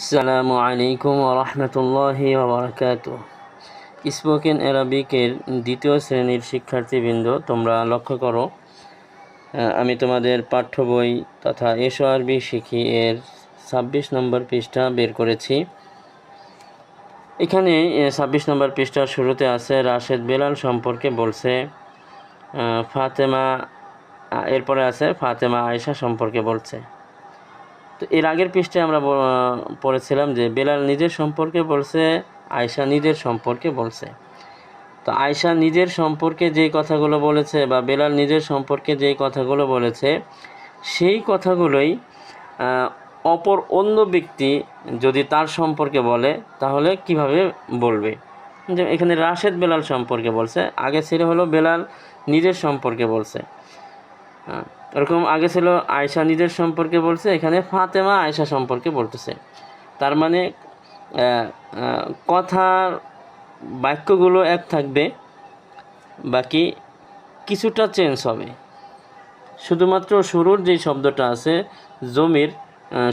আসসালামু আলাইকুম রহমতুল্লাহি ওবরাকাত স্পোকেন অ্যারাবিকের দ্বিতীয় শ্রেণির শিক্ষার্থীবৃন্দ, তোমরা লক্ষ্য করো আমি তোমাদের পাঠ্য বই তথা এসো আরবি শিখি এর ছাব্বিশ নম্বর পৃষ্ঠা বের করেছি। এখানে ছাব্বিশ নম্বর পৃষ্ঠার শুরুতে আছে, রাশেদ বেলাল সম্পর্কে বলছে ফাতেমা এরপরে আছে, ফাতেমা আয়েশা সম্পর্কে বলছে। তো এর আগের পৃষ্ঠায় আমরা পড়েছিলাম যে বেলাল নিজের সম্পর্কে বলছে আয়শা নিজের সম্পর্কে বলছে। তো আয়শা নিজের সম্পর্কে যেই কথাগুলো বলেছে বা বেলাল নিজের সম্পর্কে যেই কথাগুলো বলেছে সেই কথাগুলোই অপর অন্য ব্যক্তি যদি তার সম্পর্কে বলে তাহলে কীভাবে বলবে? যে এখানে রাশেদ বেলাল সম্পর্কে বলছে আগে ছিল হলো বেলাল নিজের সম্পর্কে বলছে। হ্যাঁ, এরকম আগে ছিল আয়শা নিজের সম্পর্কে বলছে, এখানে ফাতেমা আয়শা সম্পর্কে বলতেছে। তার মানে কথার বাক্যগুলো এক থাকবে, বাকি কিছুটা চেঞ্জ হবে। শুধুমাত্র শুরুর যে শব্দটা আছে, জমির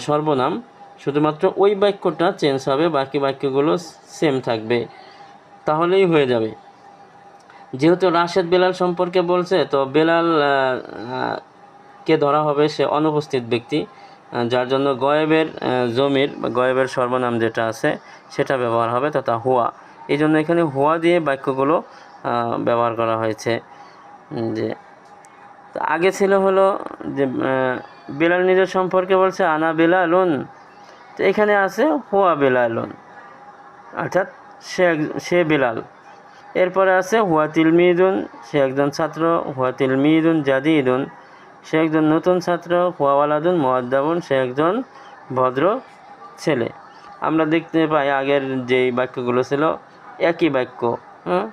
সর্বনাম, শুধুমাত্র ওই বাক্যটা চেঞ্জ হবে, বাকি বাক্যগুলো সেম থাকবে। তাহলেই হয়ে যাবে। যেহেতু রাশেদ বেলাল সম্পর্কে বলছে, তো বেলাল কে ধরা হবে সে অনুপস্থিত ব্যক্তি যার জন্য গয়েবের জমির গয়েবের সর্বনাম যেটা আছে সেটা ব্যবহার হবে তথা হুয়া। এই জন্য এখানে হুয়া দিয়ে বাক্যগুলো ব্যবহার করা হয়েছে। যে আগে ছিল হলো যে বেলাল নিজের সম্পর্কে বলছে, আনা বেলালুন। তো এখানে আছে, হুয়া বেলালুন। অর্থাৎ সে সে বেলাল। এরপরে আছে, হুয়া তিলমিদুন। সে একজন ছাত্র, হুয়া তিলমিদুন জাদিদুন। সে একজন নতুন ছাত্র হুয়া ওয়ালাদুন মোয়াদ্দাবুন সে একজন ভদ্র ছেলে। আমরা দেখতে পাই আগের যেই বাক্যগুলো ছিল, একই বাক্য হ্যাঁ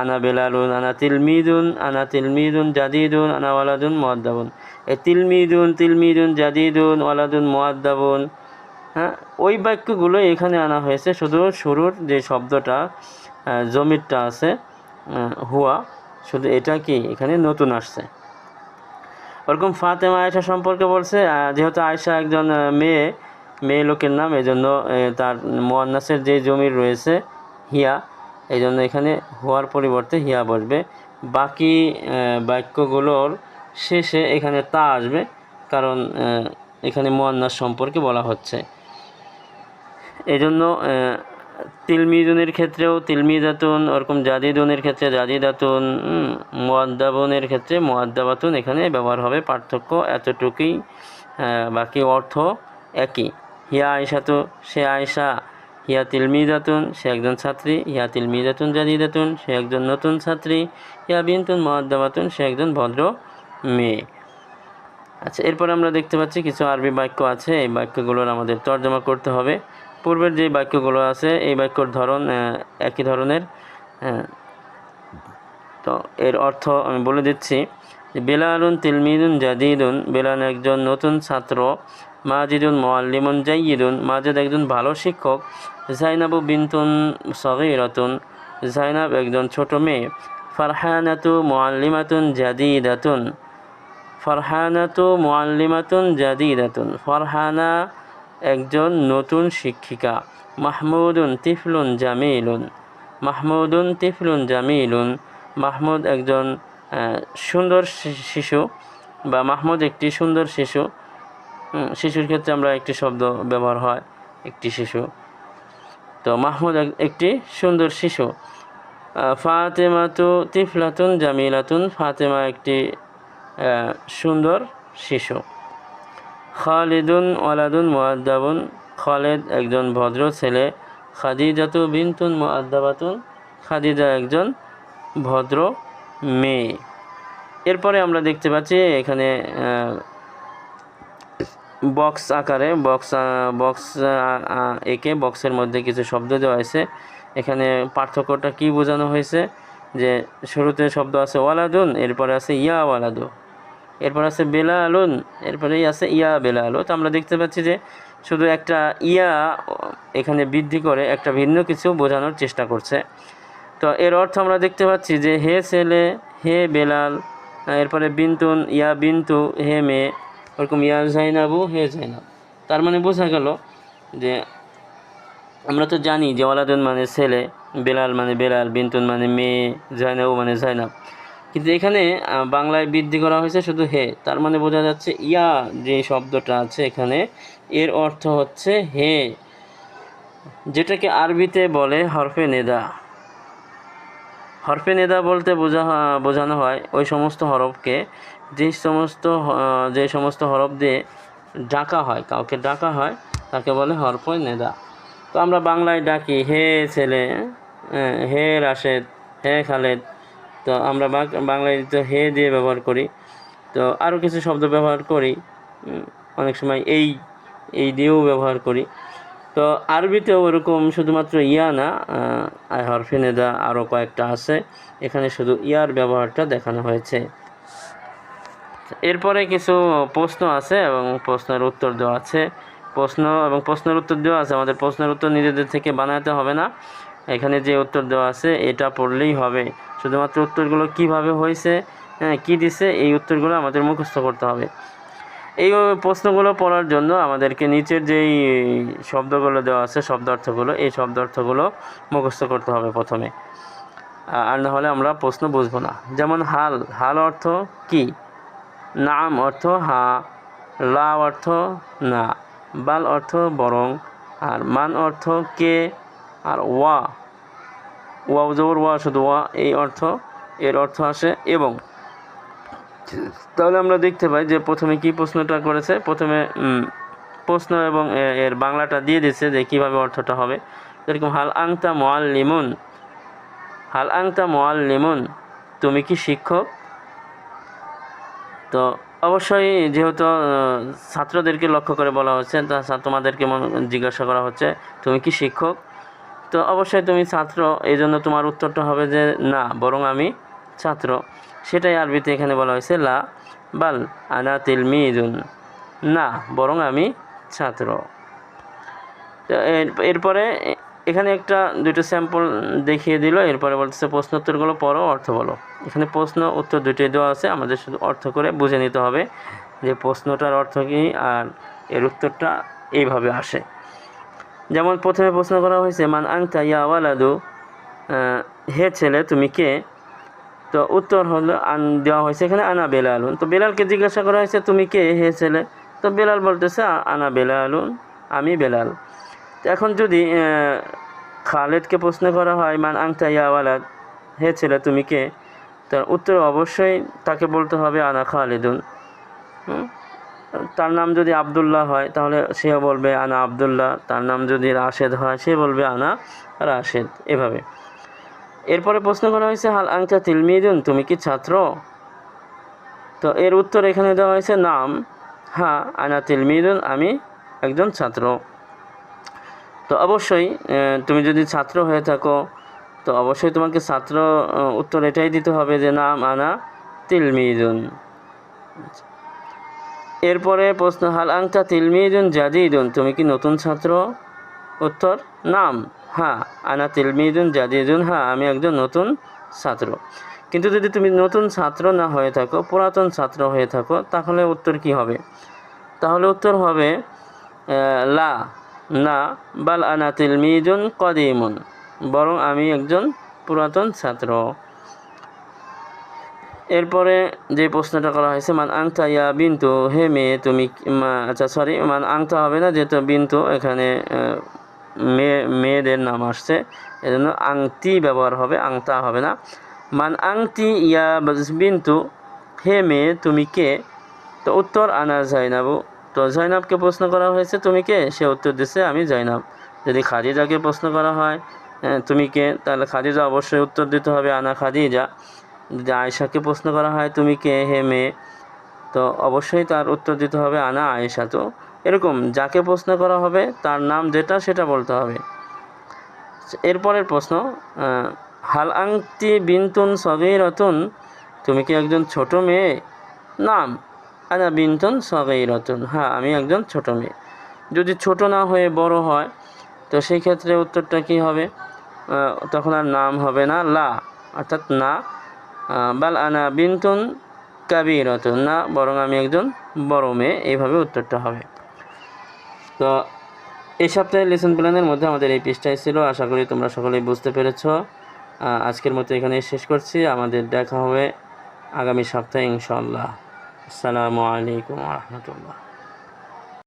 আনা বেলালুন, আনা তিলমিদুন আনা তিলমিদুন, জাদিদুন, আনা ওয়ালাদুন মোয়াদ্দাবুন এই তিলমিদুন তিলমিদুন, জাদিদুন, ওয়ালাদুন মোয়াদ্দাবুন হ্যাঁ? ওই বাক্যগুলো এখানে আনা হয়েছে শুধু শুরুর যে শব্দটা জমিরটা আছে হুয়া, শুধু এটা কি এখানে নতুন আসছে। ওরকম ফাতেমা আয়েশা সম্পর্কে বলছে যেহেতু আয়েশা একজন মেয়ে মেয়ে লোকের নাম এই জন্য তার মোয়ান্নাসের যে জমির রয়েছে হিয়া এই জন্য এখানে হওয়ার পরিবর্তে হিয়া বসবে। বাকি বাক্যগুলোর শেষে এখানে তা আসবে, কারণ এখানে মোয়ান্নাস সম্পর্কে বলা হচ্ছে। এই তিলমিদুনের ক্ষেত্রেও তিলমিদাতুন ওরকম জাদিদুনের ক্ষেত্রে জাদিদাতুন মুয়াদ্দাবনের ক্ষেত্রে মুয়াদ্দাবাতুন এখানে ব্যবহার হবে পার্থক্য এতটুকুই বাকি অর্থ একই। হিয়া আয়সা তো সে আয়সা হিয়া তিলমিদাতুন সে একজন ছাত্রী, হিয়া তিলমিদাতুন জাদিদাতুন সে একজন নতুন ছাত্রী, হিয়া বিনতুন মুয়াদ্দাবাতুন সে একজন ভদ্র মেয়ে। আচ্ছা এরপর আমরা দেখতে পাচ্ছি কিছু আরবি বাক্য আছে, এই বাক্যগুলোর আমাদের তর্জমা করতে হবে। পূর্বের যে বাক্যগুলো আছে, এই বাক্যর ধরন একই ধরনের হ্যাঁ। তো এর অর্থ আমি বলে দিচ্ছি বেলালুন তিলমিদুন জাদিদুন, বেলাল একজন নতুন ছাত্র, মাজিদুন মোয়াল্লিমুন জাইয়িদুন, মাজিদ একজন ভালো শিক্ষক, জাইনাবু বিনতুন সগীরাতুন, জাইনাব একজন ছোট মেয়ে, ফারহানাতু মোয়াল্লিমাতুন জাদিদাতুন, ফারহানাতু মুআল্লিমাতুন জাদিদাতুন, ফারহানা একজন নতুন শিক্ষিকা। মাহমুদুন তিফলুন জামিলুন। মাহমুদুন তিফলুন জামিলুন। মাহমুদ একজন সুন্দর শিশু বা মাহমুদ একটি সুন্দর শিশু। শিশুর ক্ষেত্রে আমরা একটি শব্দ ব্যবহার হয়, একটি শিশু। তো মাহমুদ এক- একটি সুন্দর শিশু। ফাতেমা ফাতেমাতু তিফলাতুন জামিলাতুন। ফাতেমা একটি সুন্দর শিশু। খালিদুন ওয়ালাদুন মুআদ্দাবুন। খালেদ একজন ভদ্র ছেলে। খাদিজাতু বিনতুন মুআদ্দাবাতুন। খাদিজা একজন ভদ্র মেয়ে। এরপরে আমরা দেখতে পাচ্ছি এখানে বক্স আকারে, বক্স বক্স এঁকে বক্সের মধ্যে কিছু শব্দ দেওয়া হয়েছে। এখানে পার্থক্যটা কি বোঝানো হয়েছে? যে শুরুতে শব্দ আছে ওয়ালাদুন, এরপরে আছে ইয়া ওয়ালাদু। এরপর আছে বেলা আলুন এরপরেই আছে ইয়া বেলালু। তো আমরা দেখতে পাচ্ছি যে শুধু একটা ইয়া এখানে বৃদ্ধি করে একটা ভিন্ন কিছু বোঝানোর চেষ্টা করছে। তো এর অর্থ আমরা দেখতে পাচ্ছি যে হে ছেলে, হে বেলাল, এরপরে বিন্তুন, ইয়া বিন্তু, হে মেয়ে, ওরকম ইয়া জাইনাবু, হে জাইনাব। তার মানে বোঝা গেল যে আমরা তো জানি যে ওয়ালাদুন মানে ছেলে, বেলাল মানে বেলাল, বিন্তুন মানে মেয়ে জয়নাব মানে জয়নাব কিন্তু এখানে বাংলায় বৃদ্ধি করা হয়েছে শুধু হে। তার মানে বোঝা যাচ্ছে ইয়া যে শব্দটা আছে এখানে, এর অর্থ হচ্ছে হে, যেটাকে আরবিতে বলে হরফে নেদা। হরফে নেদা বলতে বোঝা বোঝানো হয় ওই সমস্ত হরফকে, যে সমস্ত যে সমস্ত হরফ দিয়ে ডাকা হয়, কাউকে ডাকা হয়, তাকে বলে হরফে নেদা। তো আমরা বাংলায় ডাকি হে ছেলে হে রাশেদ, হে খালেদ তো আমরা বাংলায় তো হে দিয়ে ব্যবহার করি। তো আরও কিছু শব্দ ব্যবহার করি। অনেক সময় এই এই দিয়েও ব্যবহার করি। তো আরবিতেও ওরকম শুধুমাত্র ইয়া না আই হরফে নেদা আরও কয়েকটা আছে। এখানে শুধু ইয়ার ব্যবহারটা দেখানো হয়েছে। এরপরে কিছু প্রশ্ন আছে এবং প্রশ্নের উত্তর দেওয়া আছে। প্রশ্ন এবং প্রশ্নের উত্তর দেওয়া আছে। আমাদের প্রশ্নের উত্তর নিজেদের থেকে বানাতে হবে না। এখানে যে উত্তর দেওয়া আছে, এটা পড়লেই হবে। শুধুমাত্র উত্তরগুলো কীভাবে হয়েছে হ্যাঁ কী দিছে, এই উত্তরগুলো আমাদের মুখস্থ করতে হবে। এই প্রশ্নগুলো পড়ার জন্য আমাদেরকে নিচের যেই শব্দগুলো দেওয়া আছে, শব্দার্থগুলো, এই শব্দার্থগুলো মুখস্থ করতে হবে প্রথমে। আর না হলে আমরা প্রশ্ন বুঝব না। যেমন হাল হাল অর্থ কি? নাম অর্থ হা, লা অর্থ না, বাল অর্থ বরং, আর মান অর্থ কে? আর ওয়া। ওয়া জবর, ওয়া শুধু ওয়া, এই অর্থ, এর অর্থ আসে এবং। তাহলে আমরা দেখতে পাই যে প্রথমে কি প্রশ্নটা করেছে? প্রথমে প্রশ্ন এবং এর বাংলাটা দিয়ে দিচ্ছে যে কীভাবে অর্থটা হবে। যেরকম হাল আংতা মোয়াল লিমুন হাল আংতা মোয়াল লিমুন তুমি কি শিক্ষক? তো অবশ্যই যেহেতু ছাত্রদেরকে লক্ষ্য করে বলা হচ্ছে, তা তোমাদেরকে জিজ্ঞাসা করা হচ্ছে, তুমি কি শিক্ষক? তো অবশ্যই তুমি ছাত্র এই জন্য তোমার উত্তরটা হবে যে না, বরং আমি ছাত্র। সেটাই আরবিতে এখানে বলা হয়েছে, লা বাল আনা তিলমিদুন না, বরং আমি ছাত্র। এরপরে এখানে একটা দুটো স্যাম্পল দেখিয়ে দিল। এরপরে বলতেছে প্রশ্ন উত্তরগুলো পড়ো, অর্থ বলো। এখানে প্রশ্ন উত্তর দুটোই দেওয়া আছে, আমাদের শুধু অর্থ করে বুঝে নিতে হবে যে প্রশ্নটার অর্থ কী, আর এর উত্তরটা এইভাবে আসে। যেমন প্রথমে প্রশ্ন করা হয়েছে, মান আংতা ইয়া ওয়ালাদু? হে ছেলে, তুমি কে? তো উত্তর হলো আন, দেওয়া হয়েছে এখানে আনা বেলালুন। তো বেলালকে জিজ্ঞাসা করা হয়েছে, তুমি কে? হে ছেলে। তো বেলাল বলতেছে "আ- আনা বেলালুন, আমি বেলাল। এখন যদি খালেদকে প্রশ্ন করা হয়, মান আংতা ইয়া ওয়ালাদ? হে ছেলে, তুমি কে? তার উত্তর অবশ্যই তাকে বলতে হবে, আনা খালেদুন। হুম? তার নাম যদি আবদুল্লাহ হয়, তাহলে সেও বলবে, আনা আবদুল্লাহ। তার নাম যদি রাশেদ হয়, সে বলবে, আনা রাশেদ। এভাবে। এরপরে প্রশ্ন করা হয়েছে, হাল আংটা তিলমিদুন? তুমি কি ছাত্র? তো এর উত্তর এখানে দেওয়া হয়েছে, নাম হ্যাঁ আনা তিলমিদুন, আমি একজন ছাত্র। তো অবশ্যই তুমি যদি ছাত্র হয়ে থাকো, তো অবশ্যই তোমাকে ছাত্র, উত্তর এটাই দিতে হবে যে, নাম, আনা তিলমিদুন। এরপরে প্রশ্ন, হাল আংটা তিলমিদুন জাদিদুন? তুমি কি নতুন ছাত্র? উত্তর, নাম। হ্যাঁ আনা তিলমিদুন জাদিদুন। হ্যাঁ আমি একজন নতুন ছাত্র। কিন্তু যদি তুমি নতুন ছাত্র না হয়ে থাকো, পুরাতন ছাত্র হয়ে থাকো, তাহলে উত্তর কি হবে? তাহলে উত্তর হবে লা, না, বাল আনা তিলমিদুন কদিমুন। বরং আমি একজন পুরাতন ছাত্র। এরপরে যে প্রশ্নটা করা হয়েছে, মান আংতা ইয়া বিন্তু, হে মেয়ে, তুমি আচ্ছা সরি মান আংতা হবে না যেহেতু বিন্তু, এখানে মেয়ে মেয়েদের নাম আসছে, এজন্য আংটি ব্যবহার হবে, আংতা হবে না। মান আংটি ইয়া বিন্তু, হে মেয়ে, তুমি কে? তো উত্তর, আনা জাইনাবু। তো জয়নাবকে প্রশ্ন করা হয়েছে, তুমি কে? সে উত্তর দিচ্ছে আমি জয়নাব যদি খাদিজাকে প্রশ্ন করা হয়, তুমি কে? তাহলে খাদিজা অবশ্যই উত্তর দিতে হবে, আনা খাদিজা। যদি আয়েশাকে প্রশ্ন করা হয়, তুমি কে? হে মেয়ে? তো অবশ্যই তার উত্তর দিতে হবে, আনা আয়েশা। তো এরকম যাকে প্রশ্ন করা হবে, তার নাম যেটা, সেটা বলতে হবে। এরপরের প্রশ্ন হাল আংটি বিন্তুন সগৈরতুন? তুমি কি একজন ছোট মেয়ে? নাম, আনা বিন্তুন সগৈরতুন। হ্যাঁ আমি একজন ছোট মেয়ে। যদি ছোট না হয়ে বড় হয়, তো সেই ক্ষেত্রে উত্তরটা কি হবে? তখন আর নাম হবে না, লা। অর্থাৎ না বাল আনা বিন্তুন কাবিরতুন, না, বরং আমি একজন বড় মেয়ে। এইভাবে উত্তরটা হবে। তো এই সপ্তাহে লেসন প্ল্যানের মধ্যে আমাদের এই পৃষ্ঠায় ছিল। আশা করি তোমরা সকলেই বুঝতে পেরেছ। আজকের মতো এখানে শেষ করছি। আমাদের দেখা হবে আগামী সপ্তাহে ইনশাল্লাহ আসসালামু আলাইকুম রহমতুল্লাহ।